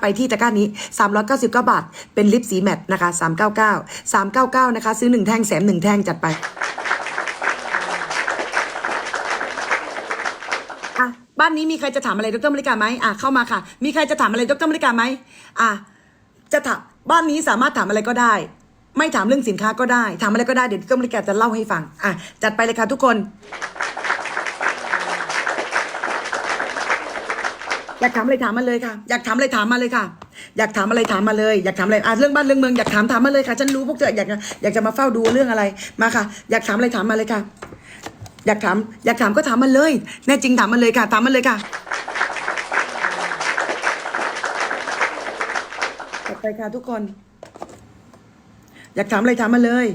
ไปที่ตะกร้านี้ 399 บาท เป็นลิปสีแมตต์นะคะ 399 399 นะคะ ซื้อ 1 แท่งแถม1แท่งจัดไปอะบ้านนี้มีใครจะถามอะไรดรมริกาไหมอะเข้ามาค่ะ มีใครจะถามอะไรดรมริกาไหมอะจะถามบ้านนี้สามารถถามอะไรก็ได้ ไม่ถามเรื่องสินค้าก็ได้ถามอะไรก็ได้เดี๋ยวดรมริกาจะเล่าให้ฟังอะจัดไปเลยค่ะทุกคน อยากถามอะไรถามมาเลยค่ะ อยากถามอะไรถามมาเลยค่ะ อยากถามอะไรถามมาเลย อยากถามอะไรอะเรื่องบ้านเรื่องเมืองอยากถามถามมาเลยค่ะ ฉันรู้พวกเธออยากจะอยากจะมาเฝ้าดูเรื่องอะไรมาค่ะ อยากถามอะไรถามมาเลยค่ะ อยากถาม อยากถามก็ถามมาเลย แน่จริงถามมาเลยค่ะ ถามมาเลยค่ะต่อไปค่ะทุกคน อยากถามอะไรถามมาเลย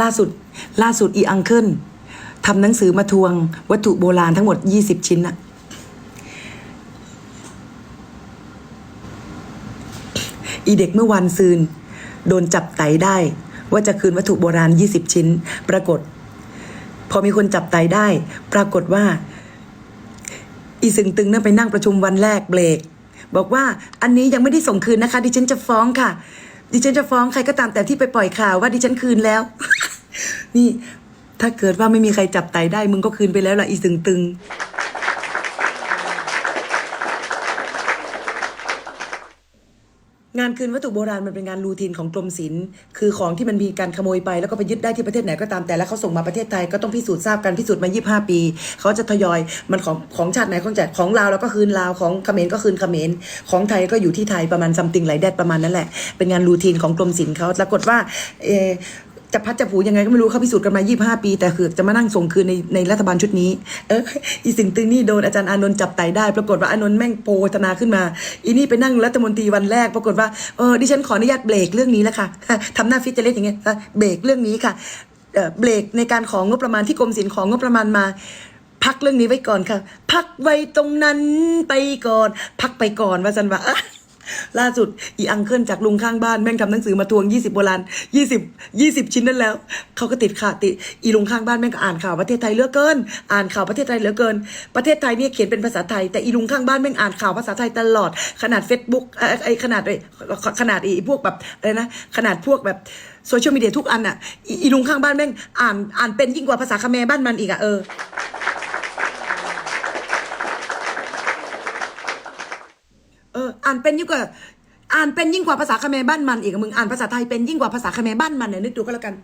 ล่าสุด ล่าสุดอีอังเคิลทำหนังสือมาทวงวัตถุโบราณทั้งหมด 20 ชิ้นอะอีเด็กเมื่อวันซืน โดนจับไตได้ ว่าจะคืนวัตถุโบราณ 20 ชิ้น ปรากฏ พอมีคนจับไตได้ ปรากฏว่า อีสึงตึงนั่นไปนั่งประชุมวันแรกเบรก บอกว่าอันนี้ยังไม่ได้ส่งคืนนะคะ ดิฉันจะฟ้องค่ะ ดิฉันจะฟ้องใครก็ตามแต่ที่ไปปล่อยข่าวว่าดิฉันคืนแล้ว นี่ถ้าเกิดว่าไม่มีใครจับไตได้ มึงก็คืนไปแล้วล่ะอีสึงตึงงานคืนวัตถุโบราณมันเป็นงานรูทีนของกรมศิลป์คือของที่มันมีการขโมยไปแล้วก็ไปยึดได้ที่ประเทศไหนก็ตามแต่แล้วเขาส่งมาประเทศไทยก็ต้องพิสูจน์ทราบกันพิสูจน์มา 25 ปี เขาจะทยอยมันของของชาติไหนของจัดของลาวแล้วก็คืนลาวของเขมรก็คืนเขมรของไทยก็อยู่ที่ไทยประมาณซัมติงไหลแดดประมาณนั้นแหละเป็นงานรูทีนของกรมศิลป์เขาปรากฏว่าเอ จะพัดจะผูยังไงก็ไม่รู้เขาพิสูจน์กันมา 25 ปี แต่คือจะมานั่งส่งคืนในในรัฐบาลชุดนี้ เอออีสิงตึงนี่โดนอาจารย์อานนท์จับไตได้ ปรากฏว่าอานนท์แม่งโพธนาขึ้นมา อีนี่ไปนั่งรัฐมนตรีวันแรก ปรากฏว่าเออดิฉันขออนุญาตเบรกเรื่องนี้แล้วค่ะทำหน้าฟิตจะเล่นอย่างเงี้ยเบรกเรื่องนี้ค่ะเออเบรกในการของงบประมาณที่กรมศิลป์ของงบประมาณมาพักเรื่องนี้ไว้ก่อนค่ะ พักไว้ตรงนั้นไปก่อน พักไปก่อนว่าสันว่า ล่าสุดอีอังเคิลจากลุงข้างบ้านแม่งทำหนังสือมาทวง 20โบราณ20 20 ชิ้นนั่นแล้วเขาก็ติดข่าวติอีลุงข้างบ้านแม่งก็อ่านข่าวประเทศไทยเหลือเกิน อ่านข่าวประเทศไทยเหลือเกิน ประเทศไทยเนี่ยเขียนเป็นภาษาไทย แต่อีลุงข้างบ้านแม่งอ่านข่าวภาษาไทยตลอด ขนาด Facebook ไอ้ขนาดไอ้ขนาดไอ้พวกแบบอะไรนะขนาดพวกแบบโซเชียลมีเดียทุกอันอะอีลุงข้างบ้านแม่งอ่านอ่านเป็นยิ่งกว่าภาษาคาแมร์บ้านมันอีกอะเออ เอ่านเป็นยิ่งกว่าอ่านเป็นยิ่งกว่าภาษาคแมร์บ้านมันอีกมึงอ่านภาษาไทยเป็นยิ่งกว่าภาษาคแมร์บ้านมันเนี่ยนึกดูก็แล้วกัน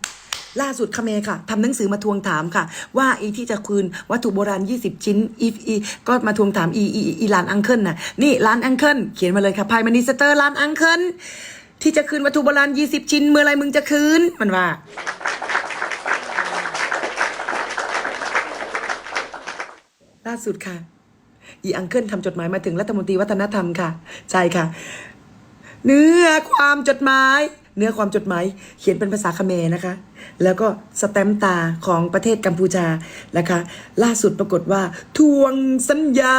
ล่าสุดคแมร์ค่ะทำหนังสือมาทวงถามค่ะ ว่าอีที่จะคืนวัตถุโบราณ 20 ชิ้นอีอีก็มาทวงถามอีอีอีร้านอังเคิลน่ะนี่ร้านอังเคิลเขียนมาเลยค่ะพายมานิสเตอร์ร้านอังเคิลที่จะคืนวัตถุโบราณ 20 ชิ้นเมื่อไรมึงจะคืนมันว่าล่าสุดค่ะ อีอังเคิลทำจดหมายมาถึงรัฐมนตรีวัฒนธรรมค่ะ ใช่ค่ะ เนื้อความจดหมาย เนื้อความจดหมายเขียนเป็นภาษาเขมรนะคะ แล้วก็สแตมตาของประเทศกัมพูชานะคะ ล่าสุดปรากฏว่า ทวงสัญญา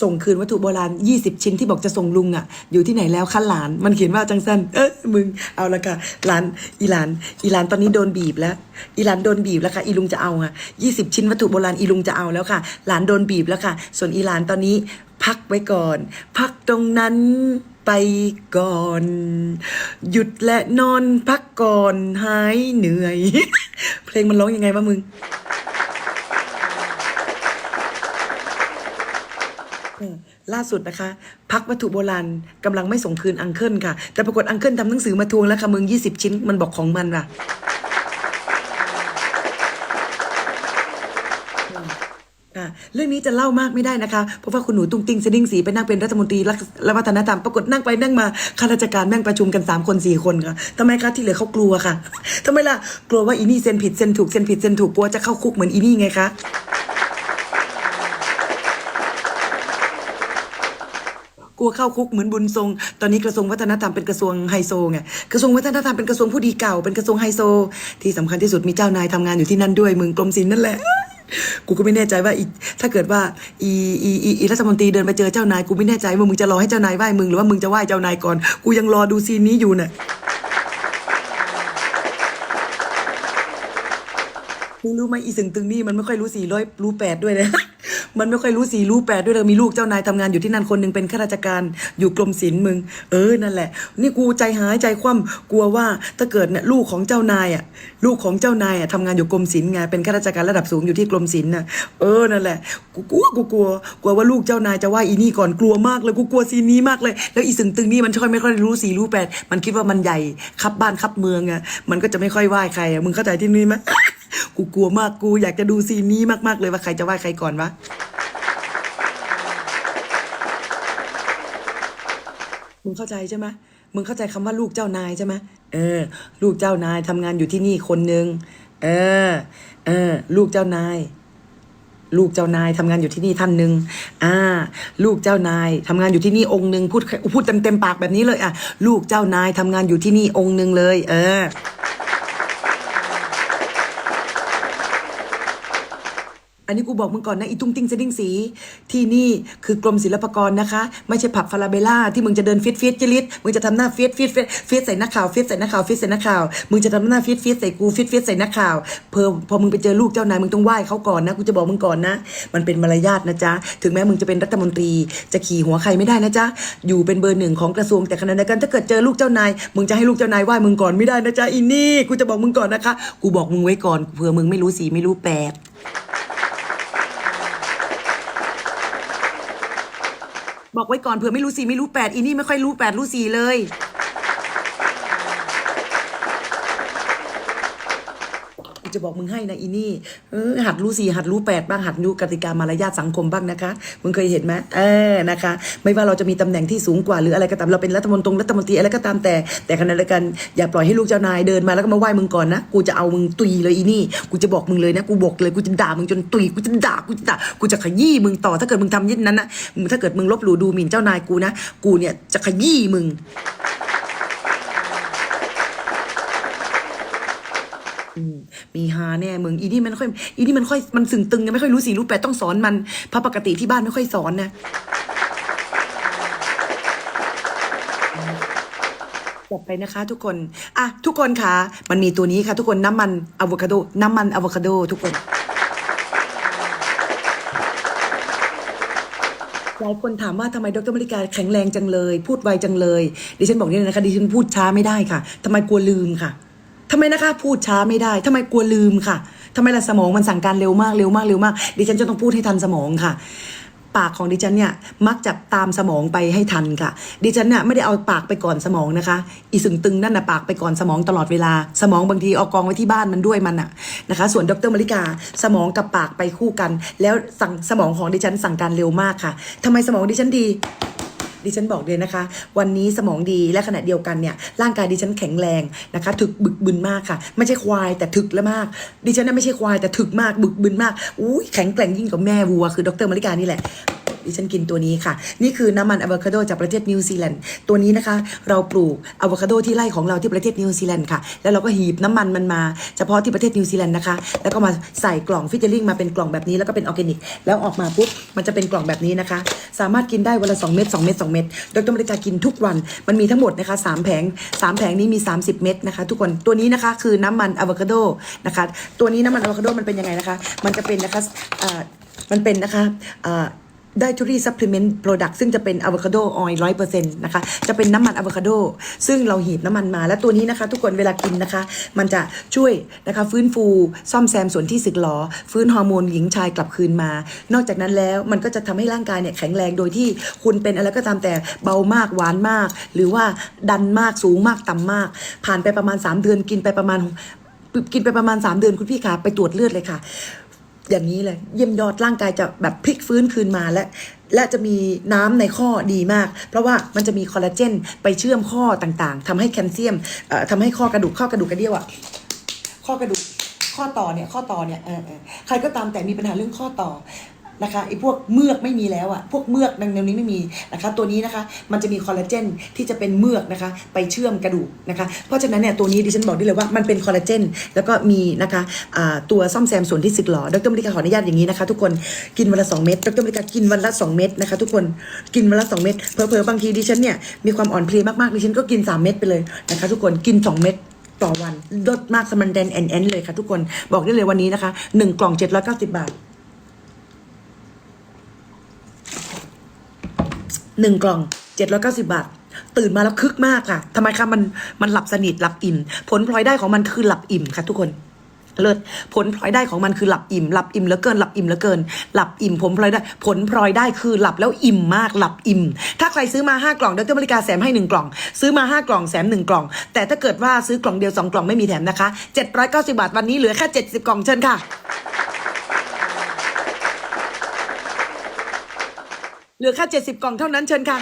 ส่งคืนวัตถุโบราณ 20 ชิ้นที่บอกจะส่งลุงอะ่ะ อยู่ที่ไหนแล้วคะหลาน มันเขียนว่าจังสันเอ้ยมึง เอาละค่ะหลานอีหลาน อีหลานตอนนี้โดนบีบแล้ว อีหลานโดนบีบแล้วค่ะ อีลุงจะเอาอะ20 ชิ้นวัตถุโบราณอีลุงจะเอาแล้วค่ะ หลานโดนบีบแล้วค่ะ ส่วนอีหลานตอนนี้ พักไว้ก่อน พักตรงนั้นไปก่อน หยุดและนอนพักก่อนหายเหนื่อย เพลงมันร้องยังไงวะมึงล่าสุดนะคะพักวัตถุโบราณกำลังไม่ส่งคืนอังเคิลค่ะ แต่ปรากฏอังเคิลทำหนังสือมาทวงแล้วค่ะมึง 20 ชิ้นมันบอกของมันว่ะ ค่ะ เรื่องนี้จะเล่ามากไม่ได้นะคะ เพราะว่าคุณหนูตุ้งติ้งสดิ้งสีไปนั่งเป็นรัฐมนตรีรักและวัฒนธรรมปรากฏนั่งไปนั่งมาข้าราชการแม่งประชุมกัน 3 คน 4 คนค่ะทำไมคะที่เหลือเขากลัวค่ะทำไมล่ะกลัวว่าอีนี่เซ็นผิดเซ็นถูกเซ็นผิดเซ็นถูกกลัวจะเข้าคุกเหมือนอีนี่ไงคะกลัวเข้าคุกเหมือนบุญทรง ตอนนี้กระทรวงวัฒนธรรมเป็นกระทรวงไฮโซไง กระทรวงวัฒนธรรมเป็นกระทรวงผู้ดีเก่า เป็นกระทรวงไฮโซ ที่สำคัญที่สุดมีเจ้านายทำงานอยู่ที่นั่นด้วยมึงกรมศิลป์นั่นแหละ กูก็ไม่แน่ใจว่าอีถ้าเกิดว่าอีอีอีอีรัฐมนตรีเดินไปเจอเจ้านายกูไม่แน่ใจว่ามึงจะรอให้เจ้านายไหว้มึงหรือว่ามึงจะไหว้เจ้านายก่อน กูยังรอดูซีนนี้อยู่เนี่ยมึงรู้ไหมอีสึงตึงนี่มันไม่ค่อยรู้สี่ร้อยรู้แปดด้วยนะ มันไม่ค่อยรู้สี่รู้แปดด้วยเลยมีลูกเจ้านายทำงานอยู่ที่นั่นคนหนึ่งเป็นข้าราชการอยู่กรมศิลป์มึง เออนั่นแหละ นี่กูใจหายใจคว่ำกลัวว่าถ้าเกิดเนี่ยลูกของเจ้านายอะลูกของเจ้านายอะทำงานอยู่กรมศิลป์ไงเป็นข้าราชการระดับสูงอยู่ที่กรมศิลป์น่ะเออนั่นแหละกูกลัวกูกลัวกลัวว่าลูกเจ้านายจะว่าอีนี่ก่อนกลัวมากเลยกูกลัวซีนี้มากเลย แล้วอีสึงตึงนี่มันค่อยไม่ค่อยรู้สี่รู้แปดมันคิดว่ามันใหญ่ครับบ้านครับเมืองไงมันก็จะไม่ค่อยไหว้ใครอะมึงเข้าใจที่นี่ไหมกูกลัวมากกูอยากจะดูซีนนี้มากๆเลยว่าใครจะไหว้ใครก่อนวะ มึงเข้าใจใช่ไหมมึงเข้าใจคำว่าลูกเจ้านายใช่ไหมเออ ลูกเจ้านายทำงานอยู่ที่นี่คนหนึ่งเออ เออ ลูกเจ้านาย ลูกเจ้านายทำงานอยู่ที่นี่ท่านหนึ่งอ่า ลูกเจ้านายทำงานอยู่ที่นี่องค์หนึ่งพูดพูดเต็มเต็มปากแบบนี้เลยอะ ลูกเจ้านายทำงานอยู่ที่นี่องค์หนึ่งเลย เออ นนี้กูบอกมึงก่อนนะอีตุ้งติ้งเซดิ้งสี ที่นี่คือกรมศิลปากรนะคะ ไม่ใช่ผับฟาราเบล่าที่มึงจะเดินฟิตฟิตจิลิตมึงจะทำหน้าฟิตฟิตฟิตฟิตใส่นักข่าวฟิตใส่นักข่าวฟิตใส่นักข่าวมึงจะทำหน้าฟิตฟิตใส่กูฟิตฟิตใส่นักข่าวเพอพอมึงไปเจอลูกเจ้านายมึงต้องไหว้เขาก่อนนะกูจะบอกมึงก่อนนะ มันเป็นมารยาทนะจ๊ะถึงแม้มึงจะเป็นรัฐมนตรี จะขี่หัวใครไม่ได้นะจ๊ะอยู่เป็นเบอร์หนึ่งของกระทรวงแต่ขณะเดียวกันถ้าเกิดเจอลูกเจ้านายมึงจะให้ลูกเจ้านายไหว้มึงก่อนไม่ได้นะจ๊ะอีนี่กูจะบอกมึงก่อนนะคะ กูบอกมึงไว้ก่อนเผื่อมึงไม่รู้สีไม่รู้แปด บอกไว้ก่อนเผื่อไม่รู้สี่ไม่รู้แปดอีนี่ไม่ค่อยรู้แปดรู้สี่เลย จะบอกมึงให้นะอีนี่เออหัดรู้สี่หัดรู้แปดบ้างหัดรู้กติกามารยาทสังคมบ้างนะคะมึงเคยเห็นไหมเออนะคะ ไม่ว่าเราจะมีตำแหน่งที่สูงกว่าหรืออะไรก็ตามเราเป็นรัฐมนตรีรัฐมนตรีอะไรก็ตามแต่ แต่ขณะเดียวกันอย่าปล่อยให้ลูกเจ้านายเดินมาแล้วก็มาไหว้มึงก่อนนะกูจะเอามึงตุยเลยอีนี่ กูจะบอกมึงเลยนะกูบอกเลยกูจะด่ามึงจนตุยกูจะด่ากูจะด่ากูจะขยี้มึงต่อถ้าเกิดมึงทำยิ่งนั้นนะถ้าเกิดมึงลบหลู่ดูหมิ่นเจ้านายกูนะ กูเนี่ยจะขยี้มึง มีฮาแน่มึงอีนี่มันค่อยอีนี่มันค่อยมันสึงตึงยังไม่ค่อยรู้สี่รู้แปดต้องสอนมันเพราะปกติที่บ้านไม่ค่อยสอนนะจบไปนะคะ ทุกคนอะทุกคนค่ะมันมีตัวนี้ค่ะ ทุกคนน้ำมันอะโวคาโดน้ำมันอะโวคาโดทุกคนหลายคนถามว่าทำไมดรมริกาแข็งแรงจังเลย พูดไวจังเลย ดิฉันบอกนี่เลยนะคะดิฉันพูดช้าไม่ได้ค่ะทำไมกลัวลืมค่ะ ทำไมนะคะ พูดช้าไม่ได้ทำไมกลัวลืมค่ะทำไมล่ะสมองมันสั่งการเร็วมากเร็วมากเร็วมากดิฉันจะต้องพูดให้ทันสมองค่ะปากของดิฉันเนี่ยมักจะตามสมองไปให้ทันค่ะ ดิฉันเนี่ยไม่ได้เอาปากไปก่อนสมองนะคะ อีสึงตึงนั่นนะปากไปก่อนสมองตลอดเวลา สมองบางทีเอากองไว้ที่บ้านมันด้วยมันอะนะคะ ส่วนดรมริกาสมองกับปากไปคู่กัน แล้วสั่งสมองของดิฉันสั่งการเร็วมากค่ะทำไมสมองดิฉันดี ดิฉันบอกเลยนะคะ วันนี้สมองดีและขณะเดียวกันเนี่ยร่างกายดิฉันแข็งแรงนะคะ ถึกบึกบึนมากค่ะ ไม่ใช่ควายแต่ถึกและมาก ดิฉันน่ะไม่ใช่ควายแต่ถึกมากบึกบึนมากอุ้ยแข็งแกร่งยิ่งกว่าแม่วัวคือดรมาริกานี่แหละ ดิฉันกินตัวนี้ค่ะ นี่คือน้ำมันอะโวคาโดจากประเทศนิวซีแลนด์ตัวนี้นะคะ เราปลูกอะโวคาโดที่ไร่ของเราที่ประเทศนิวซีแลนด์ค่ะ แล้วเราก็หีบน้ำมันมันมา เฉพาะที่ประเทศนิวซีแลนด์นะคะ แล้วก็มาใส่กล่องฟิชเจอริงมาเป็นกล่องแบบนี้แล้วก็เป็นออร์แกนิก แล้วออกมาปุ๊บมันจะเป็นกล่องแบบนี้นะคะ สามารถกินได้วันละ2เม็ด2เม็ด2เม็ดดรมริกากินทุกวันมันมีทั้งหมดนะคะสามแผงสามแผงนี้มี 30 เม็ดนะคะ ทุกคนตัวนี้นะคะคือน้ำมันอะโวคาโดนะคะตัวนี้น้ำมันอะโวคาโดมันเป็นยังไงนะคะ มันจะเป็นนะคะมันเป็นนะคะ อ่า Dietary Supplement Product ซึ่งจะเป็นอะโวคาโดออยล์ร้อยเปอร์เซ็นต์นะคะ จะเป็นน้ำมันอะโวคาโด ซึ่งเราหีบน้ำมันมา และตัวนี้นะคะ ทุกคนเวลากินนะคะ มันจะช่วยนะคะฟื้นฟูซ่อมแซมส่วนที่สึกหรอ ฟื้นฮอร์โมนหญิงชายกลับคืนมา นอกจากนั้นแล้วมันก็จะทำให้ร่างกายเนี่ยแข็งแรงโดยที่คุณเป็นอะไรก็ตามแต่เบามากหวานมาก หรือว่าดันมากสูงมากต่ำมาก ผ่านไปประมาณ 3 เดือนกินไปประมาณกินไปประมาณ 3 เดือนคุณพี่คะไปตรวจเลือดเลยค่ะ อย่างนี้เลยเยี่ยมยอดร่างกายจะแบบพลิกฟื้นคืนมาและและจะมีน้ำในข้อดีมาก เพราะว่ามันจะมีคอลลาเจนไปเชื่อมข้อต่างๆทำให้แคลเซียมเอ่อทำให้ข้อกระดูกข้อกระดูกกระเดี่ยวอะข้อกระดูกข้อต่อเนี่ยข้อต่อเนี่ยใครก็ตามแต่มีปัญหาเรื่องข้อต่อ นะคะไอ้พวกเมือกไม่มีแล้วอะพวกเมือกในแนวนี้ไม่มีนะคะ ตัวนี้นะคะมันจะมีคอลลาเจนที่จะเป็นเมือกนะคะ ไปเชื่อมกระดูกนะคะ เพราะฉะนั้นเนี่ยตัวนี้ดิฉันบอกได้เลยว่ามันเป็นคอลลาเจนแล้วก็มีนะคะตัวซ่อมแซมส่วนที่สึกหรอดรมริกาขออนุญาตอย่างนี้นะคะทุกคนกินวันละ2เม็ดดรมริกากินวันละ2เม็ดนะคะ ทุกคนกินวันละ2เม็ดเผลอบางทีดิฉันเนี่ยมีความอ่อนเพลียมากๆดิฉันก็กิน3เม็ดไปเลยนะคะ ทุกคนกิน2เม็ดต่อวันลดมากสมันแดนแอนแอนเลยค่ะทุกคนบอกได้เลยวันนี้นะคะหนึ่งกล่องเจ็ดร้อยเก้าสิบบาท หนึ่งกล่องเจ็ดร้อยเก้าสิบาท ตื่นมาแล้วคึกมากค่ะทำไมคะมันมันหลับสนิทหลับอิ่ม ผลพลอยได้ของมันคือหลับอิ่มค่ะทุกคนเลิศผลพลอยได้ของมันคือหลับอิ่มหลับอิ่มเหลือเกินหลับอิ่มเหลือเกิน หลับอิ่มผลพลอยได้ ผลพลอยได้คือหลับแล้วอิ่มมากหลับอิ่ม ถ้าใครซื้อมาห้ากล่องดรบริการแถมให้หนึ่งกล่อง ซื้อมาห้ากล่องแถมหนึ่งกล่อง แต่ถ้าเกิดว่าซื้อกล่องเดียวสองกล่องไม่มีแถมนะคะเจ็ดร้อยเก้าสิบาทวันนี้เหลือแค่เจ็ดสิบกล่องเชิญค่ะ เหลือแค่เจ็ดสิบกล่องเท่านั้นเชิญค่ะ